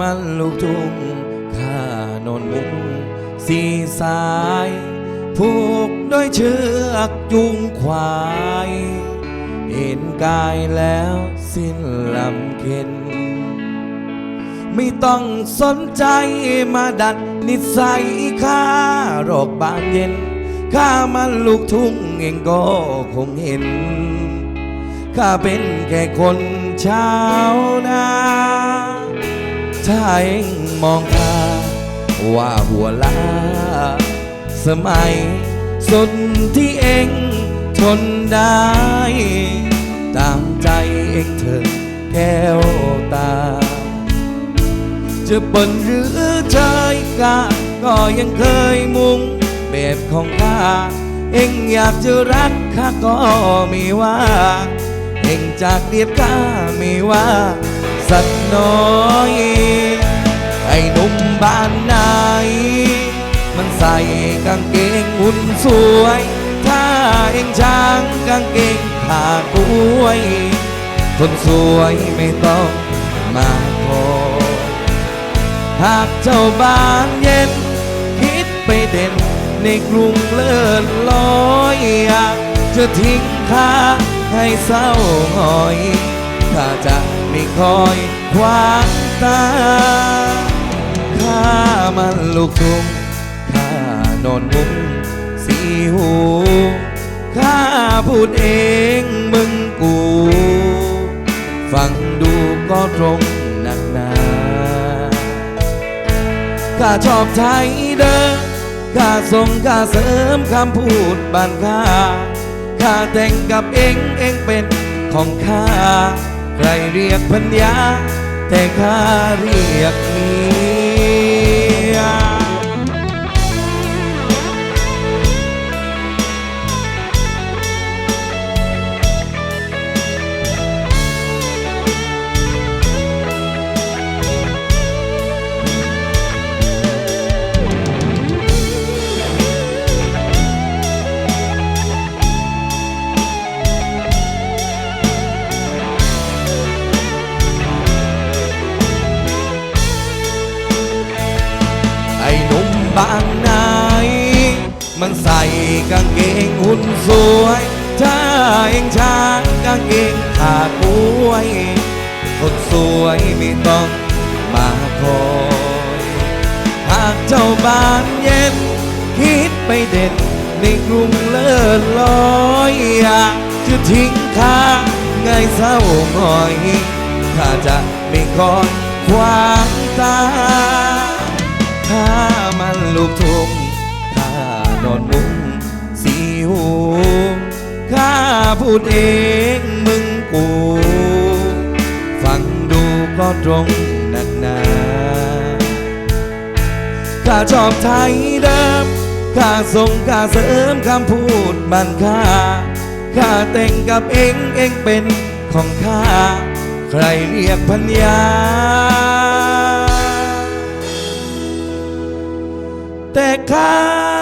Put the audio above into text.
มันลูกทุ่งข้านอนมุงสีสายผูกด้วยเชือกจูงควายเห็นกายแล้วสิ้นลำเค็นไม่ต้องสนใจมาดัดนิสัยข้ารอกบานเย็นข้ามันลูกทุ่งเองก็คงเห็น ข้าเป็นแค่คนชาวนา ถ้าเองมองข้าว่าหัวล้าสมัยสุดที่เองทนได้ ตามใจเองเถอแก้วตา จะเปินหรือเชยกาก็ยังเคยมุ่งแบบของข้า เองอยากจะรักข้าก็มีว่า เองจากเดียดข้ามีว่า สักน้อย ไอ้หนุ่มบ้านไหน มันใส่กางเกงหุ่นสวย ถ้าเองช้างกางเกงขากล้วย คนสวยไม่ต้องมาขอหากเจ้าบ้านเย็น คิดไปเด่นในกรุงเลิศลอยอยากจะทิ้งข้าให้เศร้าหงอยข้าจะ ไม่คอยขวางตาข้ามันลูกทุ่งข้านอนมุ้งสีหูข้าพูดเองมึงกู ฟังดูก็ตรงหนักหนาข้าชอบไทยเด้อข้าส่งข้าเสริมคำพูดบ้านข้าข้าแต่งกับเองเองเป็นของข้า ใครเรียกพัญญาแต่ข้าเรียกเมีย บางไหนมันใส่กางเกงหุ่นสวยถ้าเองช้างกางเกงขากล้วยคนสวยไม่ต้องมาคอยหากเจ้าบ้านเย็น คิดไปเด่นในกรุงเลิศลอยอยากจะทิ้งข้าไงเศร้าหงอยข้าจะไม่คอยขวางตาข้า มันลูกทุ่งข้านอนมุงสีหูข้าพูดเองมึงกูฟังดูก็ตรงหนักหนาข้าชอบไทยเดิมข้าส่งข้าเสริมคำพูดบันข้าข้าแต่งกับเองเองเป็นของข้า ใครเรียกพัญญา teca